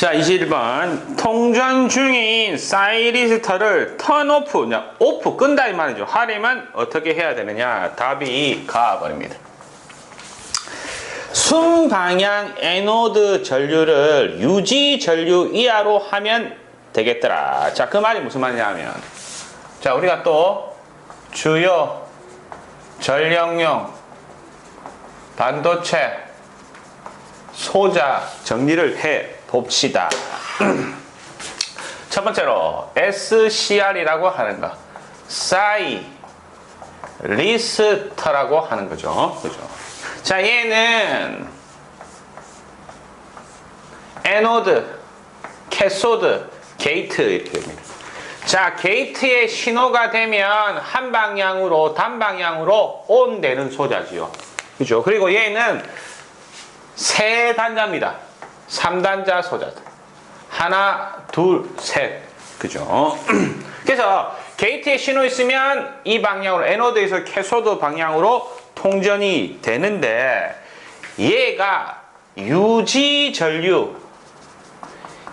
자, 21번. 통전 중인 사이리스터를 턴오프, 오프, 끈다 이 말이죠. 하려면 어떻게 해야 되느냐? 답이 가버립니다. 순방향 에노드 전류를 유지 전류 이하로 하면 되겠더라. 자, 그 말이 무슨 말이냐면, 자, 우리가 또 주요 전력용 반도체 소자 정리를 해 봅시다. 첫 번째로 SCR이라고 하는 거, 사이 리스터라고 하는 거죠. 그죠? 자, 얘는 에노드, 캐소드, 게이트 이렇게 됩니다. 자, 게이트의 신호가 되면 한 방향으로 단방향으로 온 되는 소자지요. 그죠? 그리고 얘는 세 단자입니다. 3단자 소자들. 하나, 둘, 셋. 그죠? 그래서 게이트에 신호 있으면 이 방향으로 에노드에서 캐소드 방향으로 통전이 되는데 얘가 유지 전류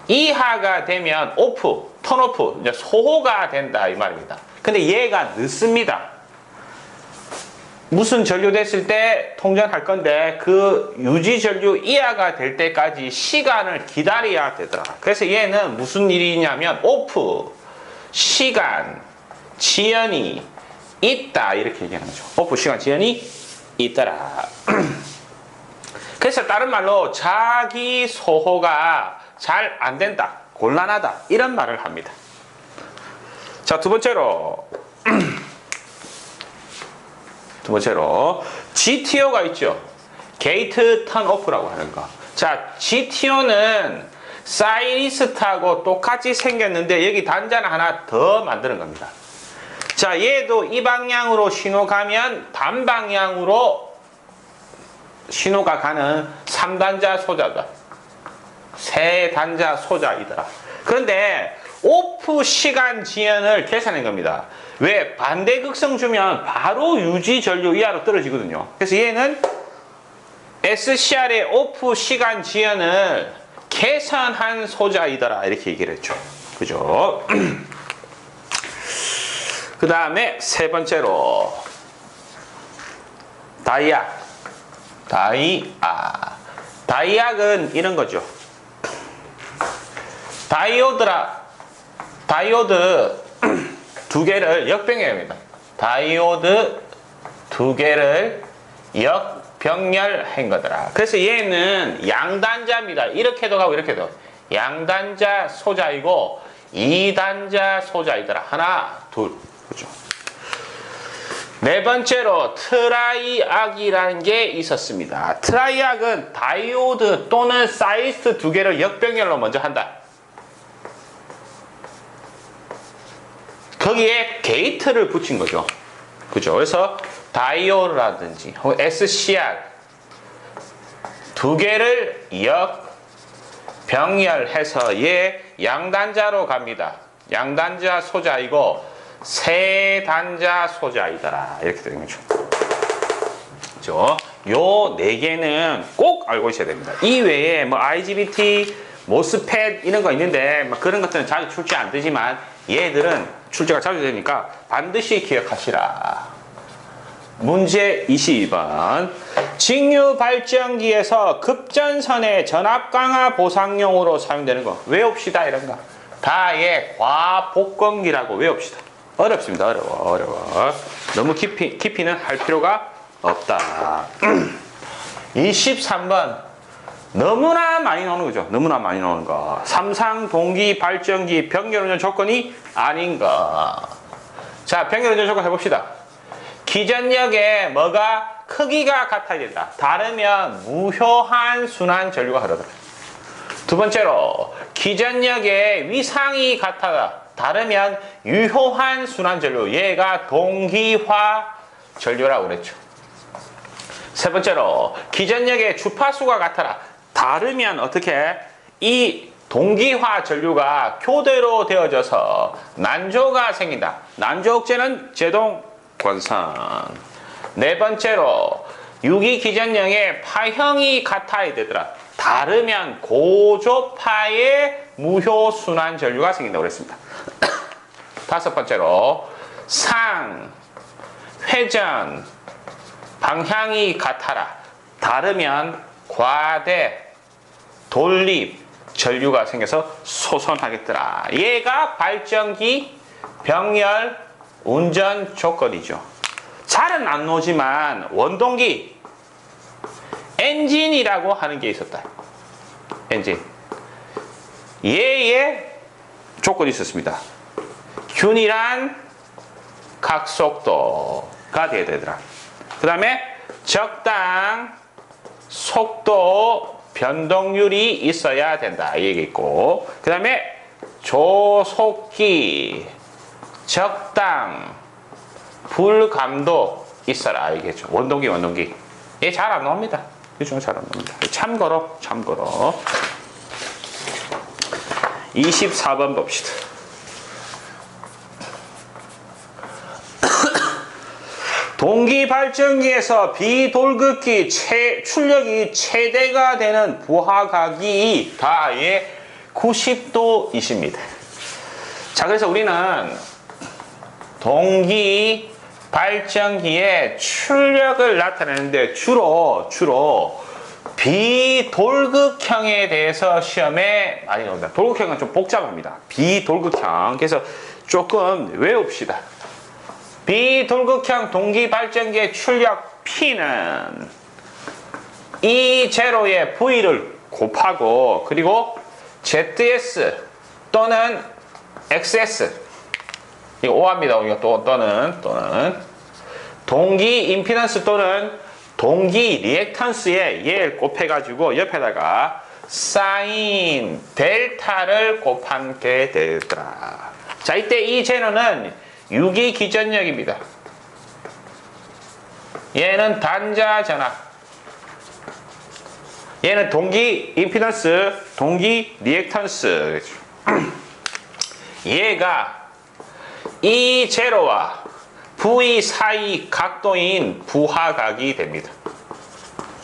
이하가 되면 오프, 턴오프, 소호가 된다 이 말입니다. 근데 얘가 늦습니다. 무슨 전류 됐을 때 통전할 건데 그 유지 전류 이하가 될 때까지 시간을 기다려야 되더라. 그래서 얘는 무슨 일이냐면 오프 시간 지연이 있다 이렇게 얘기하는 거죠. 오프 시간 지연이 있더라. 그래서 다른 말로 자기 소호가 잘 안 된다, 곤란하다 이런 말을 합니다. 자 두 번째로 두 번째로 GTO가 있죠. 게이트 턴 오프라고 하는 거. 자, GTO는 사이리스트하고 똑같이 생겼는데 여기 단자는 하나 더 만드는 겁니다. 자, 얘도 이 방향으로 신호 가면 반방향으로 신호가 가는 3단자 소자다. 세 단자 소자이더라. 그런데 오프 시간 지연을 계산한 겁니다. 왜? 반대 극성 주면 바로 유지 전류 이하로 떨어지거든요. 그래서 얘는 SCR의 오프 시간 지연을 계산한 소자이더라. 이렇게 얘기를 했죠. 그죠? 그 다음에 세 번째로 다이악. 다이악. 다이악은 이런 거죠. 다이오드라. 다이오드 두 개를 역병해야 합니다. 다이오드 두 개를 역병렬한 거더라. 그래서 얘는 양단자입니다. 이렇게도 가고 이렇게도. 양단자 소자이고 이단자 소자이더라. 하나, 둘. 그죠. 네 번째로 트라이악이라는 게 있었습니다. 트라이악은 다이오드 또는 사이스 두 개를 역병렬로 먼저 한다. 거기에 게이트를 붙인 거죠. 그죠? 그래서 다이오라든지 SCR 두 개를 역 병렬해서 얘 양단자로 갑니다. 양단자 소자이고 세 단자 소자이더라. 이렇게 되는 거죠. 그죠? 요 네 개는 꼭 알고 있어야 됩니다. 이 외에 뭐 IGBT, 모스펫 이런 거 있는데 뭐 그런 것들은 자주 출제 안 되지만 얘들은 출제가 자주 되니까 반드시 기억하시라. 문제 22번. 직류 발전기에서 급전선의 전압 강화 보상용으로 사용되는 거 외웁시다 이런 거. 다의 과복건기라고 외웁시다. 어렵습니다. 어려워. 어려워. 너무 깊이, 깊이는 할 필요가 없다. 23번. 너무나 많이 나오는 거죠. 너무나 많이 나오는 거. 삼상 동기 발전기 병렬운전 조건이 아닌가. 자, 병렬운전 조건 해봅시다. 기전력에 뭐가 크기가 같아야 된다. 다르면 무효한 순환 전류가 흐르더라. 두 번째로 기전력에 위상이 같아다. 다르면 유효한 순환 전류. 얘가 동기화 전류라고 그랬죠. 세 번째로 기전력의 주파수가 같아라. 다르면 어떻게 이 동기화 전류가 교대로 되어져서 난조가 생긴다. 난조 억제는 제동 권선. 네 번째로 유기 기전형의 파형이 같아야 되더라. 다르면 고조파의 무효 순환 전류가 생긴다고 그랬습니다. 다섯 번째로 상, 회전, 방향이 같아라. 다르면 과대, 돌립, 전류가 생겨서 소선하겠더라. 얘가 발전기, 병렬, 운전 조건이죠. 잘은 안 나오지만 원동기, 엔진이라고 하는 게 있었다. 엔진. 얘의 조건이 있었습니다. 균일한 각속도가 돼야 되더라. 그 다음에 적당 속도 변동률이 있어야 된다. 이 얘기 있고. 그 다음에 조속기 적당 불감도 있어라. 이게죠. 원동기, 원동기. 얘 잘 안 나옵니다. 이중 잘안 나옵니다. 참고로, 참고로. 24번 봅시다. 동기 발전기에서 비돌극기 최, 출력이 최대가 되는 부하각이 다의 90도이십니다. 자, 그래서 우리는 동기 발전기의 출력을 나타내는데 주로 주로 비돌극형에 대해서 시험에 많이 나옵니다. 돌극형은 좀 복잡합니다. 비돌극형. 그래서 조금 외웁시다. 비돌극형 동기 발전기의 출력 P는 E 제로의 V를 곱하고 그리고 ZS 또는 XS 이거 오합니다. 이거 또 또는 또는 동기 임피던스 또는 동기 리액턴스에 얘를 곱해가지고 옆에다가 사인 델타를 곱하게 되더라. 자 이때 이 제너는 유기 기전력입니다. 얘는 단자 전압. 얘는 동기 임피던스, 동기 리액턴스. 얘가 이 제로와 V 사이 각도인 부하각이 됩니다.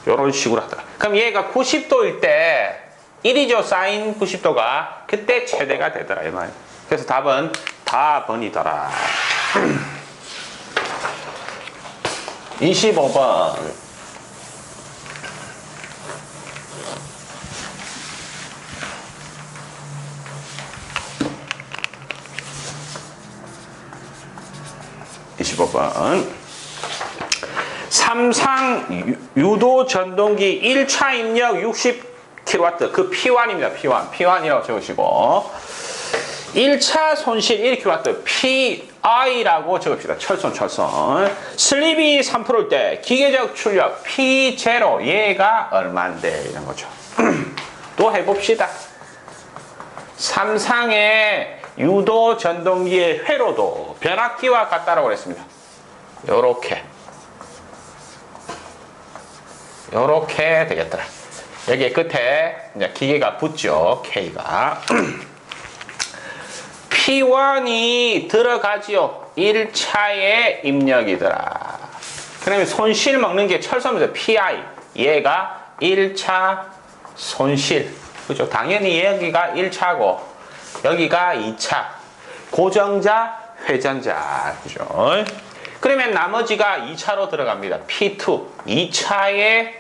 이런 식으로 하더라. 그럼 얘가 90도일 때 1이죠. 사인 90도가 그때 최대가 되더라. 그래서 답은 다번이더라. 25번. 이십오 번 삼상 유도 전동기 1차 입력 60kW 그 P1입니다. P1. P1이라고 적으시고 1차 손실 1kW PI라고 적읍시다. 철선 철선. 슬립이 3%일 때 기계적 출력 P0 얘가 얼마인데 이런 거죠. 또 해봅시다. 삼상의 유도 전동기의 회로도 변압기와 같다라고 그랬습니다. 요렇게 요렇게 되겠더라. 여기 끝에 이제 기계가 붙죠. K가. P1이 들어가지요. 1차의 입력이더라. 그러면 손실 먹는 게 철소입니다. PI. 얘가 1차 손실. 그죠? 당연히 여기가 1차고 여기가 2차. 고정자, 회전자. 그죠? 그러면 나머지가 2차로 들어갑니다. P2. 2차의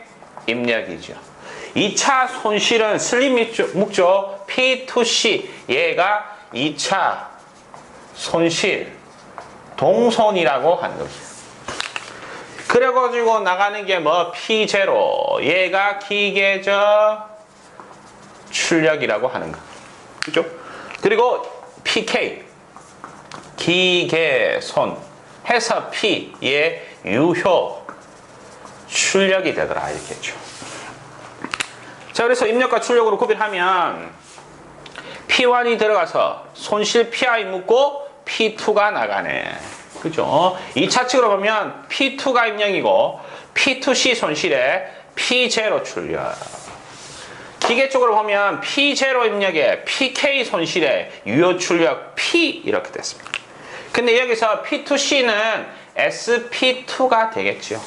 입력이죠. 2차 손실은 슬립 묵죠. P2C. 얘가 2차 손실 동손이라고 하는 거죠. 그래가지고 나가는 게뭐 P0 얘가 기계적 출력이라고 하는 거. 그죠? 그리고 PK 기계손 해서 P 얘 유효 출력이 되더라 이렇게 했죠. 자 그래서 입력과 출력으로 구별하면 P1이 들어가서 손실 PI 묻고 P2가 나가네. 그죠? 2차 측으로 보면 P2가 입력이고 P2C 손실에 P0 출력. 기계 쪽으로 보면 P0 입력에 PK 손실에 유효 출력 P 이렇게 됐습니다. 근데 여기서 P2C는 SP2가 되겠죠.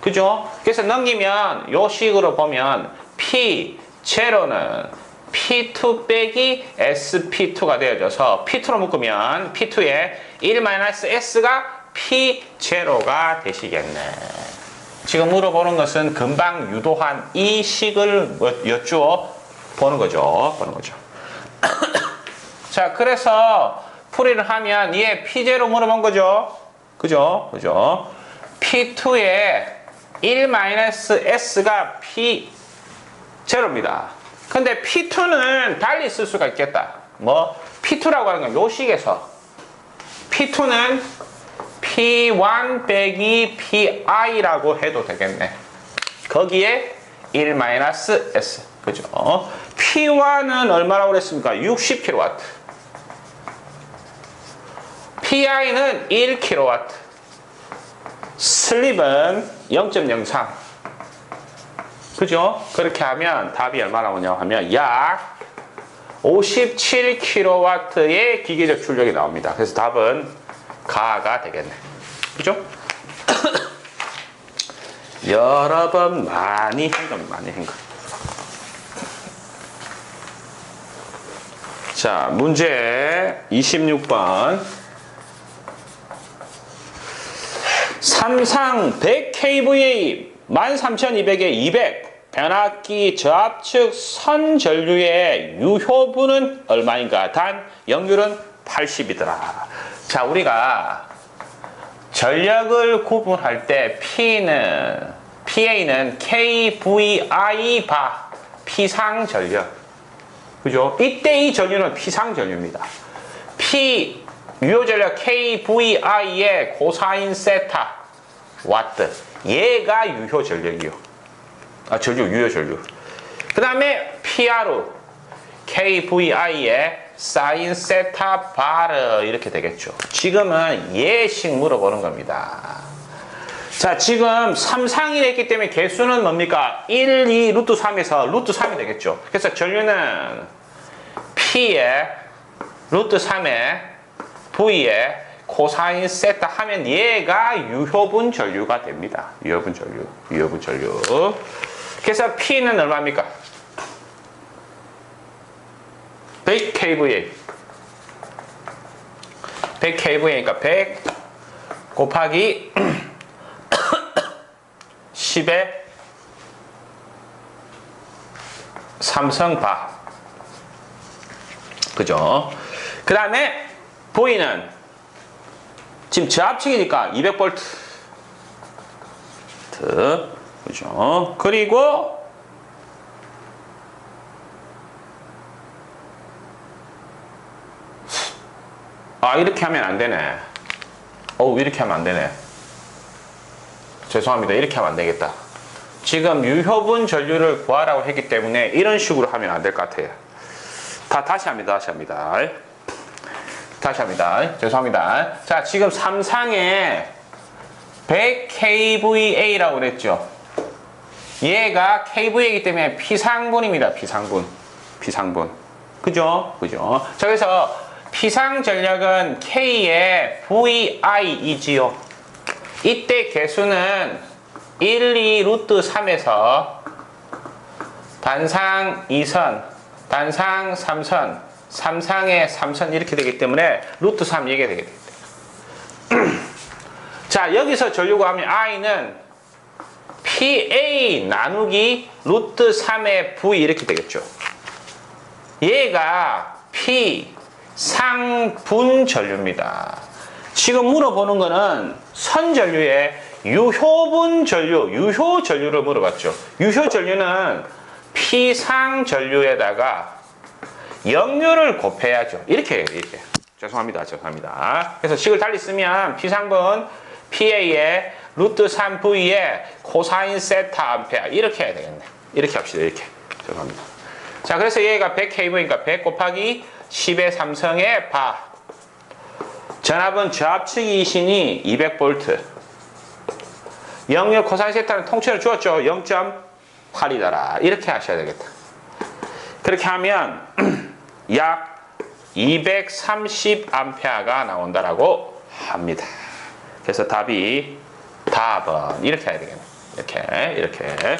그죠? 그래서 넘기면 요 식으로 보면 P 제로는 P2 빼기 SP2가 되어져서 P2로 묶으면 P2에 1-S가 P0가 되시겠네. 지금 물어보는 것은 금방 유도한 이 식을 뭐 여쭈어 보는 거죠. 보는 거죠. 자, 그래서 풀이를 하면 얘 P0 물어본 거죠. 그죠? 그죠? P2에 1-S가 P0입니다. 근데 P2는 달리 쓸 수가 있겠다. 뭐? P2라고 하는 건 요 식에서 P2는 P1 빼기 PI라고 해도 되겠네. 거기에 1-S. 그죠? P1은 얼마라고 그랬습니까? 60kW. PI는 1kW. 슬립은 0.03. 그죠? 그렇게 하면 답이 얼마 나오냐 하면 약 57kW의 기계적 출력이 나옵니다. 그래서 답은 가가 되겠네. 그죠? 여러 번 많이 한 건 많이 한 거. 자, 문제 26번. 삼상 100kVA 13200에 200 변압기 저압측 선전류의 유효분은 얼마인가? 단 역률은 80이더라. 자, 우리가 전력을 구분할 때 P는 PA는 KVI 바 피상 전력. 그죠? 이때 이 전류는 피상 전류입니다. P 유효 전력 KVI의 코사인 세타 와트. 얘가 유효 전력이요. 아, 전류, 유효 전류. 그 다음에 PRU, KVI의 사인 세타 바르 이렇게 되겠죠. 지금은 예식 물어보는 겁니다. 자, 지금 3 상이 됐기 때문에 개수는 뭡니까? 1, 2, 루트 3에서 루트 3이 되겠죠. 그래서 전류는 P에 루트 3에 V에 코사인 세타 하면 얘가 유효분 전류가 됩니다. 유효분 전류, 유효분 전류. 그래서 P는 얼마입니까? 100 kVA. 100 kVA니까 100 곱하기 10의 삼성바. 그죠? 그 다음에 V는 지금 저압측이니까 200V. 그죠? 그리고 아 이렇게 하면 안 되네. 어우 이렇게 하면 안 되네. 죄송합니다. 이렇게 하면 안 되겠다. 지금 유효분 전류를 구하라고 했기 때문에 이런 식으로 하면 안 될 것 같아요. 다 다시 합니다. 다시 합니다. 다시 합니다. 죄송합니다. 자, 지금 삼상에 100kVA라고 그랬죠. 얘가 KVA이기 때문에 피상분입니다. 피상분. 피상분. 그죠? 그죠? 자, 그래서 피상 전력은 K의 VI이지요. 이때 개수는 1, 2 루트 3에서 단상 2선, 단상 3선, 삼상의 3선 이렇게 되기 때문에 루트 3 얘기가 되겠다. 자, 여기서 전류가 하면 I는 PA 나누기 루트 3의 V 이렇게 되겠죠. 얘가 P 상분 전류입니다. 지금 물어보는 거는 선전류의 유효분 전류, 유효 전류를 물어봤죠. 유효 전류는 피상 전류에다가 역류를 곱해야죠. 이렇게 이렇게. 죄송합니다. 죄송합니다. 그래서 식을 달리 쓰면 피상분 PA의 루트 3V의 코사인 세타 암페아 이렇게 해야 되겠네. 이렇게 합시다. 이렇게. 죄송합니다. 자, 그래서 얘가 100kV니까 100 곱하기 10의 삼성의 바. 전압은 저압측 이신이 200V. 역류 코사인 세타는 통째로 주었죠. 0.8이더라. 이렇게 하셔야 되겠다. 그렇게 하면 약 230A가 나온다라고 합니다. 그래서 답이 4번. 이렇게 해야 되겠네. 이렇게 이렇게.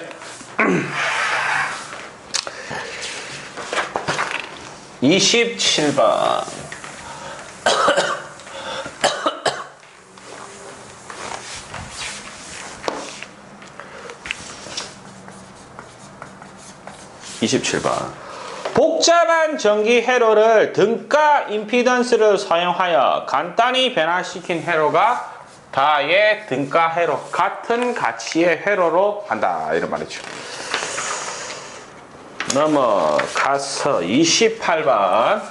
27번. 27번. 복잡한 전기 회로를 등가 임피던스를 사용하여 간단히 변화시킨 회로가 다의 등가 회로 같은 가치의 회로로 한다 이런 말이죠. 넘어가서 28번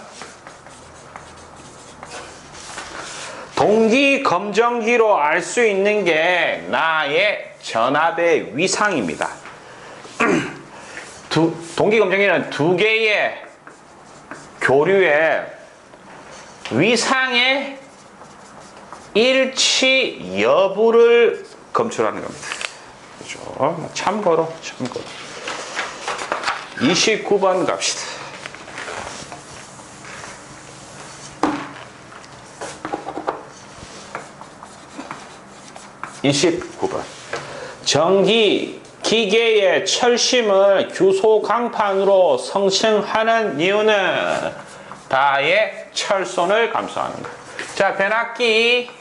동기 검정기로 알 수 있는 게 나의 전압의 위상입니다. 두, 동기 검정기는 두 개의 교류의 위상의 일치 여부를 검출하는 겁니다. 그죠? 참고로, 참고로. 29번 갑시다. (29번) 전기 기계의 철심을 규소 강판으로 성층하는 이유는 다의 철손을 감소하는 것. 자, 변압기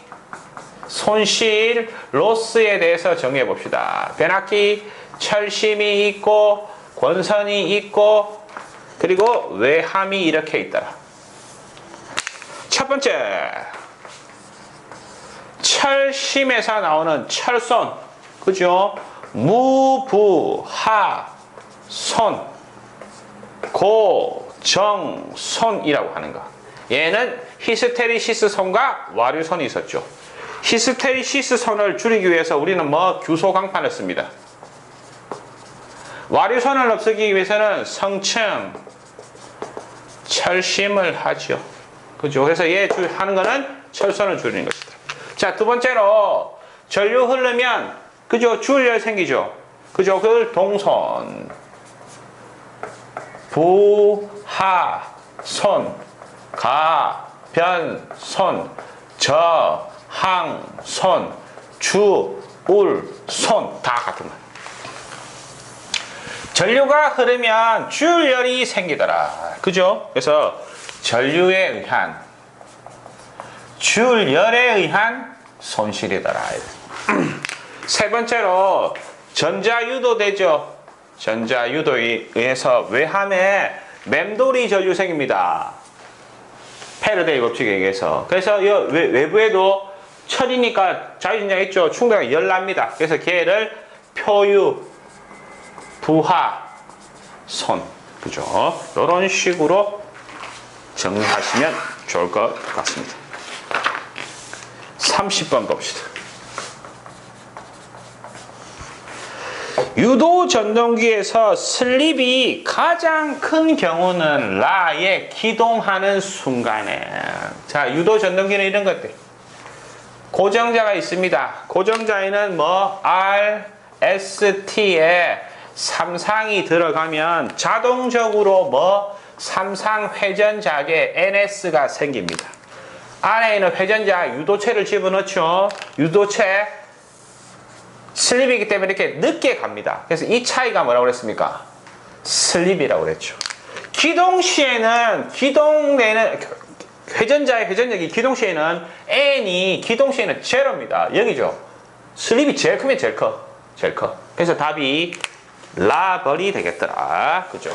손실 로스에 대해서 정해 봅시다. 변압기 철심이 있고 권선이 있고 그리고 외함이 이렇게 있더라. 첫 번째 철심에서 나오는 철손 그죠? 무부하 손 고 정 손이라고 하는 거. 얘는 히스테리시스 손과 와류손이 있었죠. 히스테리시스 손을 줄이기 위해서 우리는 뭐 규소 강판을 씁니다. 와류선을 없애기 위해서는 성층 철심을 하죠. 그죠? 그래서 얘 줄- 하는 거는 철선을 줄이는 것이다. 자, 두 번째로 전류 흐르면 그죠? 줄열 생기죠. 그죠? 그걸 동선 부하손 가변손 저 항손 주울 손 다 같은 거야. 전류가 흐르면 출열이 생기더라. 그죠? 그래서 전류에 의한 출열에 의한 손실이더라. 세 번째로 전자유도되죠. 전자유도에 의해서 외함에 맴돌이 전류 생깁니다. 페르데이 법칙에 의해서. 그래서 외부에도 철이니까 자유전자 있죠. 충돌이 열납니다. 그래서 걔를 표유, 부하, 손. 그죠? 이런 식으로 정리하시면 좋을 것 같습니다. 30번 봅시다. 유도 전동기에서 슬립이 가장 큰 경우는 라에 기동하는 순간에 자 유도 전동기는 이런 것들 고정자가 있습니다. 고정자에는 뭐 R, S, T에 삼상이 들어가면 자동적으로 뭐 삼상 회전작에 NS가 생깁니다. 안에 있는 회전자 유도체를 집어넣죠. 유도체 슬립이기 때문에 이렇게 늦게 갑니다. 그래서 이 차이가 뭐라고 그랬습니까? 슬립이라고 그랬죠. 기동 시에는 기동되는 회전자의 회전력이 기동 시에는 n이 기동 시에는 제로입니다. 여기죠. 슬립이 제일 크면 제일 커. 제일 커. 그래서 답이 라벌이 되겠더라. 그죠?